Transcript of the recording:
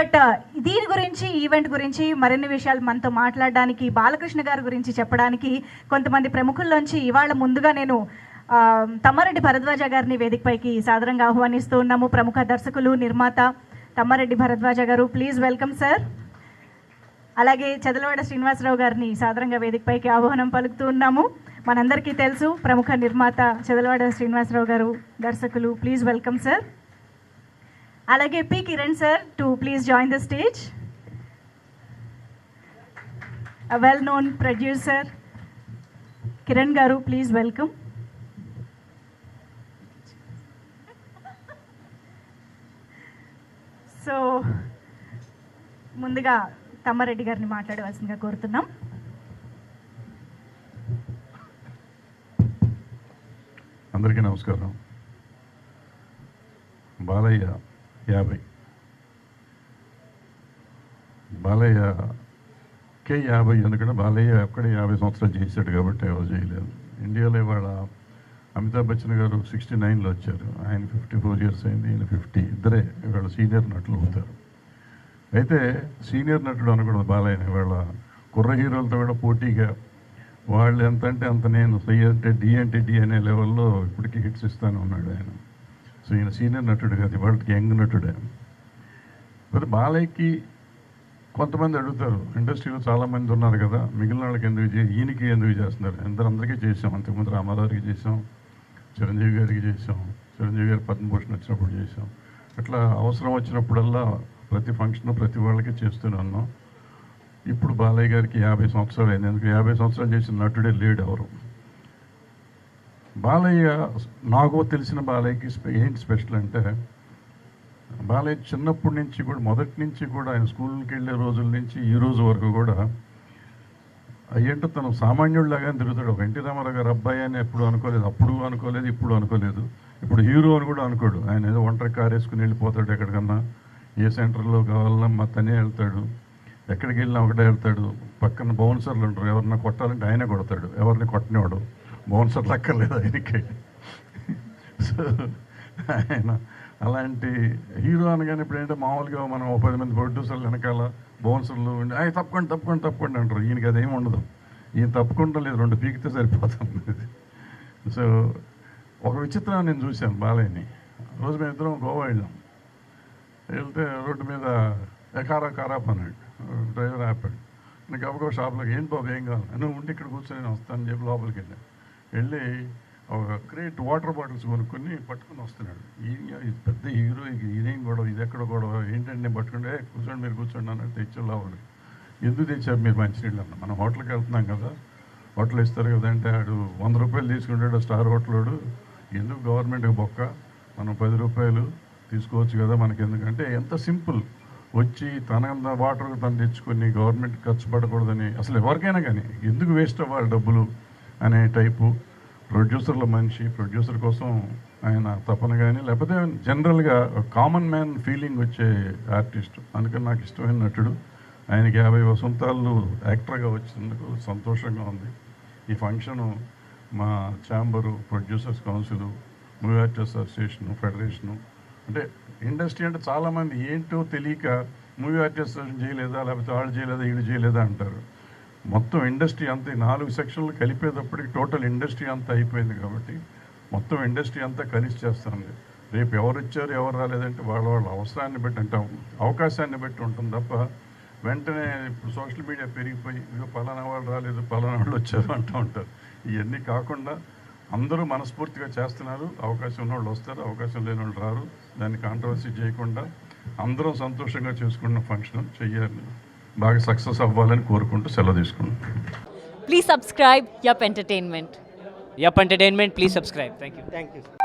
But దీని గురించి event గురించి మరిన్ని విషయాలు మనతో మాట్లాడడానికి బాలకృష్ణ గారి గురించి చెప్పడానికి కొంతమంది ప్రముఖుల్లోంచి ఇవాళ ముందుగా నేను తమ్మారెడ్డి భరద్వాజ గారిని వేదికపైకి సాదరంగా ఆహ్వానిస్తూ ఉన్నాము. ప్రముఖ దర్శకులు నిర్మాత తమ్మారెడ్డి భరద్వాజ గారు ప్లీజ్ వెల్కమ్ సార్ అలాగే చదలవాడ శ్రీనివాసరావు గారిని సాదరంగా వేదికపైకి ఆహ్వానం పలుకుతూ ఉన్నాము. మనందరికీ తెలుసు ప్రముఖ నిర్మాత చదలవాడ శ్రీనివాసరావు గారు దర్శకులు ప్లీజ్ వెల్కమ్ సార్ అలాగే P. Kiran sir to please join the stage well known producer Kiran గారు ప్లీజ్ వెల్కమ్ సో ముందుగా తమ్మారెడ్డి గారిని మాట్లాడవలసిందిగా కోరుతున్నాం. అందరికీ నమస్కారం. బాలయ్య యాభై. బాలయ్య కే యాభై ఎందుకంటే బాలయ్య అక్కడే యాభై సంవత్సరాలు చేశాడు కాబట్టి ఎవరు చేయలేదు. ఇండియాలో ఇవాళ అమితాబ్ బచ్చన్ గారు సిక్స్టీ నైన్లో వచ్చారు. ఆయన ఫిఫ్టీ ఫోర్ ఇయర్స్ అయింది ఈయన ఫిఫ్టీ. ఇద్దరే ఇవాళ సీనియర్ నటులు అవుతారు. అయితే సీనియర్ నటుడు అనకూడదు బాలయ్య ఇవాళ కుర్ర హీరోలతో కూడా పోటీగా వాళ్ళు ఎంత అంటే అంత నేను సై అంటే డి అంటే డి అనే లెవెల్లో ఇప్పటికీ హిట్స్ ఇస్తానే ఉన్నాడు ఆయన. సో ఈయన సీనియర్ నటుడు కాదు ఇవాళ యంగ్ నటుడే. మరి బాలయ్యకి కొంతమంది అడుగుతారు ఇండస్ట్రీలో చాలామంది ఉన్నారు కదా మిగిలిన వాళ్ళకి ఎందుకు చే ఈయనకి ఎందుకు చేస్తున్నారు? అందరూ అందరికీ చేసాం అంతకుముందు రామారావుకి చేసాం చిరంజీవి గారికి చేసాం చిరంజీవి గారి పద్మభూషణ్ వచ్చినప్పుడు చేసాం అట్లా అవసరం వచ్చినప్పుడల్లా ప్రతి ఫంక్షన్ ప్రతి వాళ్ళకి చేస్తూనే ఉన్నాం. ఇప్పుడు బాలయ్య గారికి యాభై సంవత్సరాలు అయింది ఎందుకు? యాభై సంవత్సరాలు చేసిన నటుడే లేడు ఎవరు? బాలయ్య నాకు తెలిసిన బాలయ్యకి ఏంటి స్పెషల్ అంటే బాలయ్య చిన్నప్పటి నుంచి కూడా మొదటి నుంచి కూడా ఆయన స్కూల్కి వెళ్ళే రోజుల నుంచి ఈ రోజు వరకు కూడా అయ్యంటే తను సామాన్యుడిలాగానే తిరుగుతాడు. ఒక ఎన్టీ రామారావు గారు అబ్బాయి అని ఎప్పుడు అనుకోలేదు అప్పుడు అనుకోలేదు ఇప్పుడు అనుకోలేదు. ఇప్పుడు హీరో అని కూడా అనుకోడు. ఆయన ఏదో ఒంటరి కారు వేసుకుని వెళ్ళిపోతాడు ఎక్కడికన్నా. ఏ సెంటర్లో కావాలన్నా మా తనే వెళ్తాడు. ఎక్కడికి వెళ్ళినా ఒకటే వెళ్తాడు. పక్కన బౌన్సర్లు ఉంటారు. ఎవరన్నా కొట్టాలంటే ఆయనే కొడతాడు. ఎవరిని కొట్టనివాడు బౌన్సర్లు అక్కర్లేదు ఆయనకి. సో ఆయన అలాంటి హీరో అనగానే ఇప్పుడు ఏంటంటే మామూలుగా మనం ఒక పది మంది ప్రొడ్యూసర్లు వెనకాల బౌన్సర్లు ఉండి అయ్యి తప్పకుండా తప్పకుండా తప్పకుండా అంటారు. ఈయనకి అదేం ఉండదు. ఈయన తప్పకుండా లేదు. రెండు పీకితే సరిపోతుంది సో ఒక విచిత్రం నేను చూశాను బాలయ్యని. రోజు మేము ఇద్దరం గోవా వెళ్ళాం. వెళ్తే రోడ్డు మీద ఎకారా కారా అన్నాడు డ్రైవర్ ఆపాడు. నీకు గబగబా షాప్లోకి ఏంటి బాబు ఏం కావాలి? నువ్వు ఉండి ఇక్కడ కూర్చొని నేను వస్తాను చెప్పి లోపలికి వెళ్ళాను. వెళ్ళి ఒక క్రేట్ వాటర్ బాటిల్స్ కొనుక్కొని పట్టుకొని వస్తున్నాడు. ఈయన పెద్ద హీరో ఇది ఇదేం గొడవ ఇది ఎక్కడ గొడవ? ఏంటంటే నేను పట్టుకుంటే కూర్చోండి మీరు కూర్చోండి అన్నట్టు తెచ్చి ఎందుకు తెచ్చారు మీరు మంచినీళ్ళు? అన్న మనం హోటల్కి వెళ్తున్నాం కదా హోటల్ ఇస్తారు కదంటే ఆడు వంద రూపాయలు తీసుకుంటాడు స్టార్ హోటలోడు. ఎందుకు గవర్నమెంట్కి బొక్క? మనం పది రూపాయలు తీసుకోవచ్చు కదా మనకి ఎందుకంటే ఎంత సింపుల్. వచ్చి తన వాటర్ తను తెచ్చుకొని గవర్నమెంట్ ఖర్చు పడకూడదని అసలు ఎవరికైనా కానీ ఎందుకు వేస్ట్ అవ్వాలి డబ్బులు? అనే టైపు ప్రొడ్యూసర్ల మనిషి ప్రొడ్యూసర్ కోసం ఆయన తపన కానీ లేకపోతే జనరల్గా కామన్ మ్యాన్ ఫీలింగ్ వచ్చే ఆర్టిస్ట్. అందుకని నాకు ఇష్టమైన నటుడు. ఆయనకి యాభై వసంతాలు యాక్టర్గా వచ్చినందుకు సంతోషంగా ఉంది. ఈ ఫంక్షను మా chamber producers council movie artist association federation అంటే ఇండస్ట్రీ అంటే చాలామంది ఏంటో తెలియక మూవీ ఆర్టిస్ట్ అసోసియేషన్ చేయలేదా లేకపోతే వాళ్ళు చేయలేదా వీళ్ళు చేయలేదా అంటారు. మొత్తం ఇండస్ట్రీ అంతా నాలుగు సెక్షన్లు కలిపేటప్పటికి టోటల్ ఇండస్ట్రీ అంతా అయిపోయింది కాబట్టి మొత్తం ఇండస్ట్రీ అంతా కలిసి చేస్తుంది రేపు ఎవరు ఇచ్చారు ఎవరు రాలేదంటే వాళ్ళ వాళ్ళ అవసరాన్ని బట్టి అంటే అవకాశాన్ని బట్టి ఉంటుంది తప్ప వెంటనే ఇప్పుడు సోషల్ మీడియా పెరిగిపోయి ఇదో పలానా వాళ్ళు రాలేదు పలానా వాళ్ళు వచ్చారు అంటూ ఉంటారు. ఇవన్నీ కాకుండా అందరూ మనస్ఫూర్తిగా చేస్తున్నారు. అవకాశం ఉన్న వాళ్ళు వస్తారు అవకాశం లేని వాళ్ళు రారు. దాన్ని కాంట్రవర్సీ చేయకుండా అందరం సంతోషంగా చేసుకున్న ఫంక్షన్ చెయ్యాలి బాగా సక్సెస్ అవ్వాలని కోరుకుంటూ సెలవు తీసుకుంటాను please subscribe app entertainment app entertainment please subscribe thank you thank you